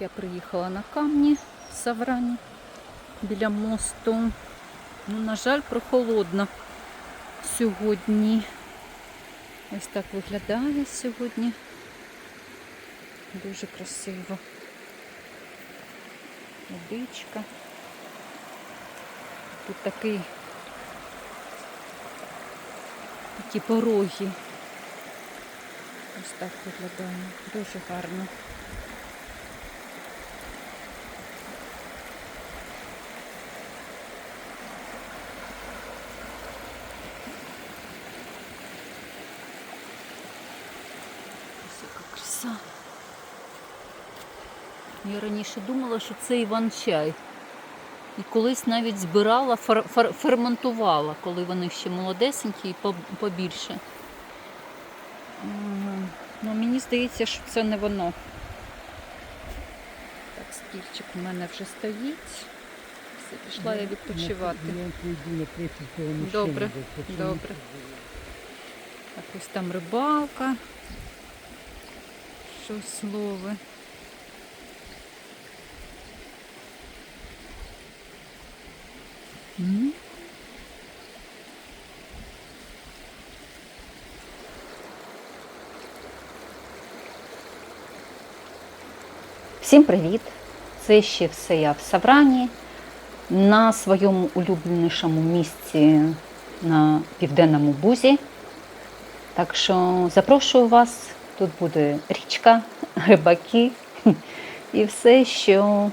Я приїхала на камні в Саврані біля мосту. Ну, на жаль, прохолодно сьогодні. Ось так виглядає сьогодні. Дуже красиво. Водичка. Тут такий такі пороги. Ось так виглядає. Дуже гарно. Ось яка краса. Я раніше думала, що це Іван-чай. І колись навіть збирала, фер- фер- ферментувала, коли вони ще молодесенькі і побільше. Ну, мені здається, що це не воно. Так, стільчик у мене вже стоїть. Все, пішла я відпочивати. Напротив того мужчини. Добре, добре. Так, ось там рибалка. Щось лови. Всім привіт! Це ще все я в Саврані на своєму улюбленішому місці на Південному Бузі. Так що запрошую вас. Тут буде річка, рибаки і все, що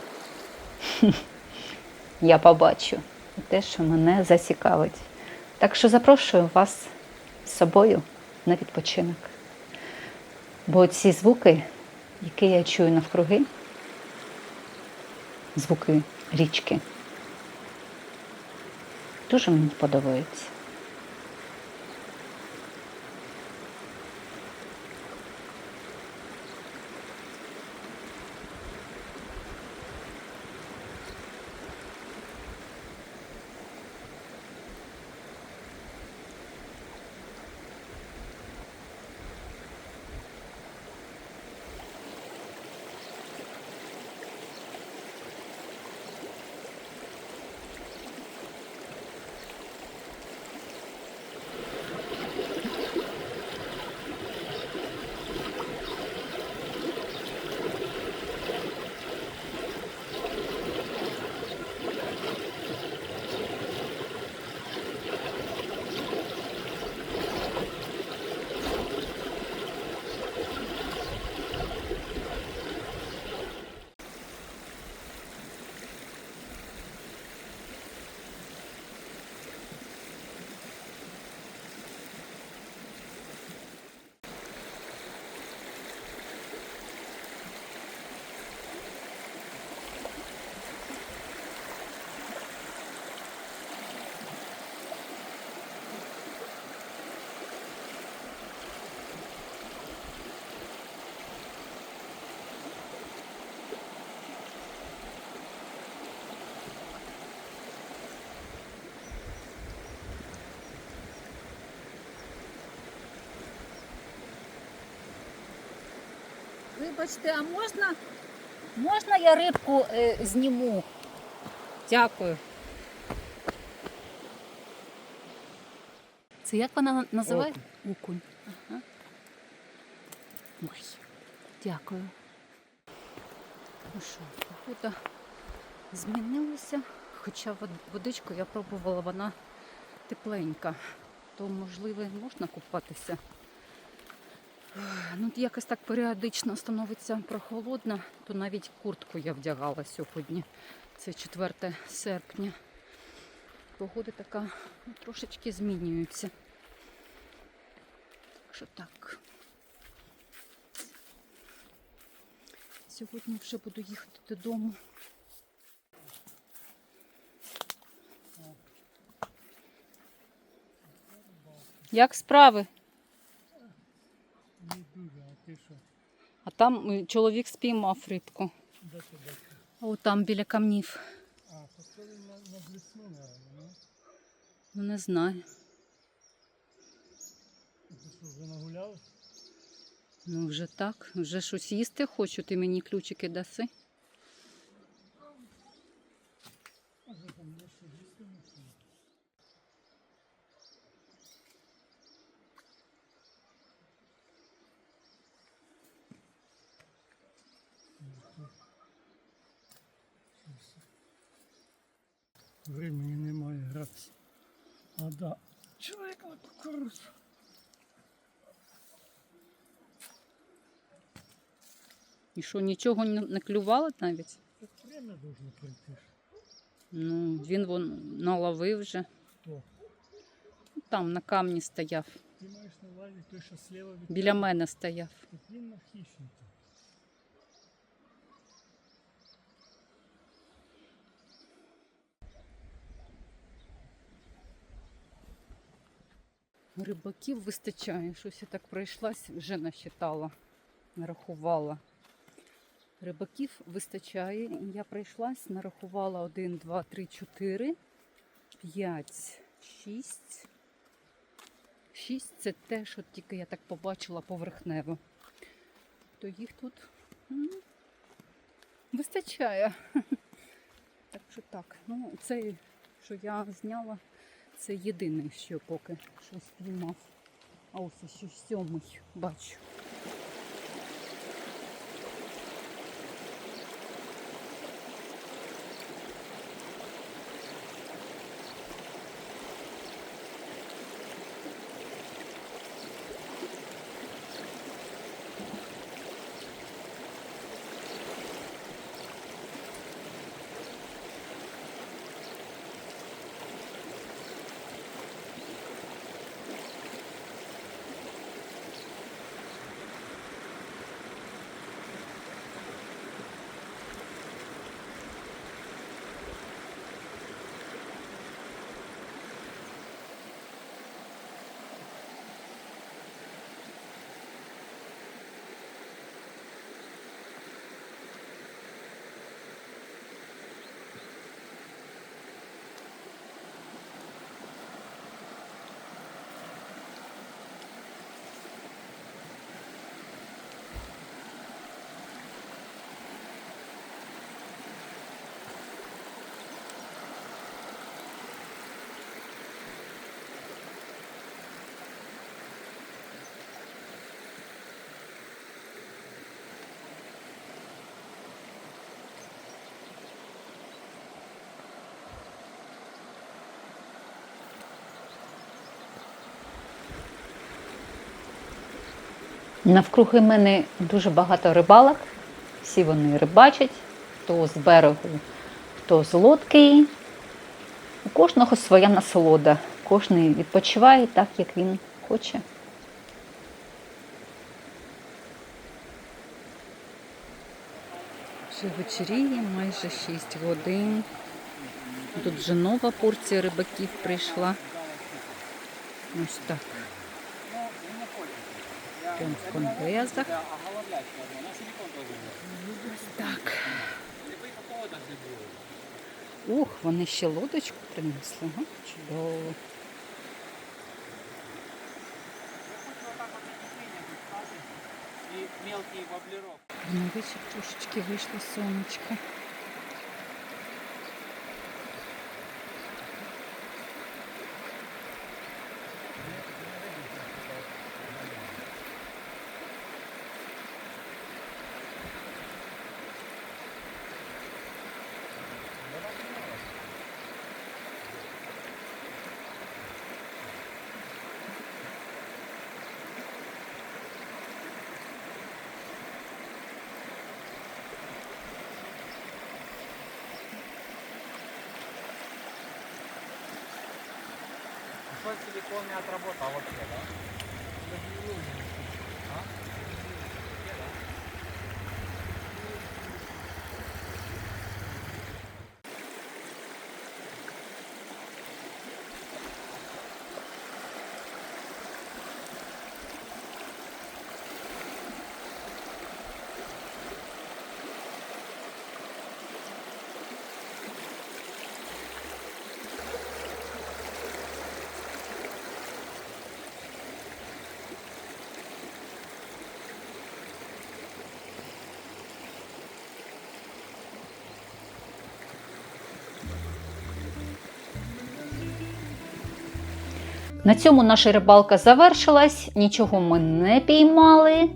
я побачу, те, що мене зацікавить. Так що запрошую вас з собою на відпочинок. Бо ці звуки, які я чую навкруги, звуки річки, дуже мені подобаються. Вибачте, а можна, можна я рибку е, зніму? Дякую. Це як вона називає? Окунь. Ага. Ой, дякую. Ну що, погода змінилася, хоча водичку я пробувала, вона тепленька, то можливо можна купатися. Ну, якось так періодично становиться прохолодно, то навіть куртку я вдягала сьогодні. Це 4 серпня. Погода така ну, трошечки змінюється. Так що так. Сьогодні вже буду їхати додому. Як справи? Не дуже, а ти що? А там е, чоловік спіймав рибку. О, там біля камнів. А, то він на, блесну, не? Ну не знаю. Ти що, вже нагулялась? Ну вже так. Вже щось їсти хочу, ти мені ключики даси. Времени немає гратися. А да. Чоловік на кукурудзу. І що, нічого не не клювало навіть? Так время должно пройти. Ну, він вон наловив вже. Хто? Там на камні стояв. Ти маєш на увазі той, що слева від Біля мене стояв. Так він на хищника. Рибаків вистачає. Щось я так пройшлась, вже насчитала, нарахувала. Рибаків вистачає. Я пройшлась, нарахувала 1, 2, 3, 4, 5, 6. 6 це те, що тільки я так побачила поверхнево. То їх тут вистачає. Так що так. Ну, це, що я зняла, це єдине, що поки щось спіймав. А ось ще сьомий бачу. Навкруги мене дуже багато рибалок. Всі вони рибачать, хто з берегу, хто з лодки. У кожного своя насолода. Кожен відпочиває так, як він хоче. Вже вечеріє майже 6 годин. Тут вже нова порція рибаків прийшла. Ось так. В конвезах. Так. Ух, вони ще лодочку принесли. Га? Чудово. Мелкий воблерок. Вечір трошечки вийшло сонечко. Силикон не отработал вообще, да? На цьому наша рибалка завершилась, нічого ми не піймали,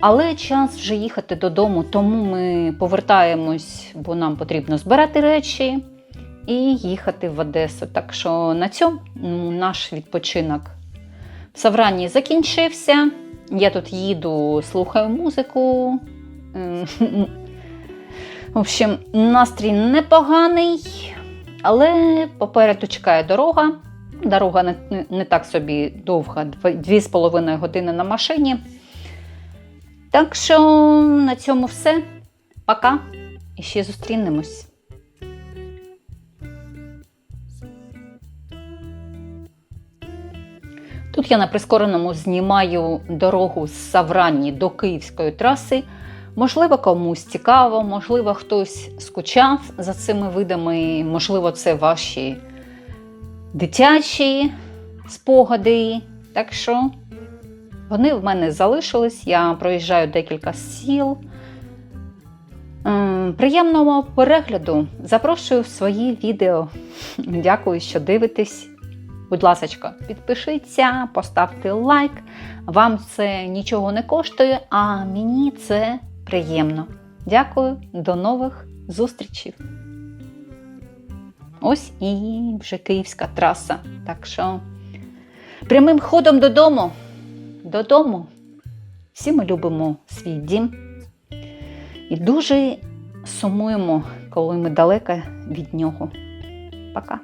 але час вже їхати додому, тому ми повертаємось, бо нам потрібно збирати речі і їхати в Одесу. Так що на цьому наш відпочинок в Савранні закінчився. Я тут їду, слухаю музику. Ем, В общем, настрій непоганий, але попереду чекає дорога. Дорога не, не, так собі довга, дв- дві з половиною години на машині. Так що на цьому все. Пока. І ще зустрінемось. Тут я на прискореному знімаю дорогу з Савранні до Київської траси. Можливо, комусь цікаво, можливо, хтось скучав за цими видами, можливо, це ваші дитячі спогади. Так що вони в мене залишились. Я проїжджаю декілька сіл. Ем, Приємного перегляду. Запрошую в свої відео. Дякую, що дивитесь. Будь ласка, підпишіться, поставте лайк. Вам це нічого не коштує, а мені це приємно. Дякую, до нових зустрічей. Ось і вже київська траса. Так що прямим ходом додому. Додому. Всі ми любимо свій дім і дуже сумуємо, коли ми далеко від нього. Пока.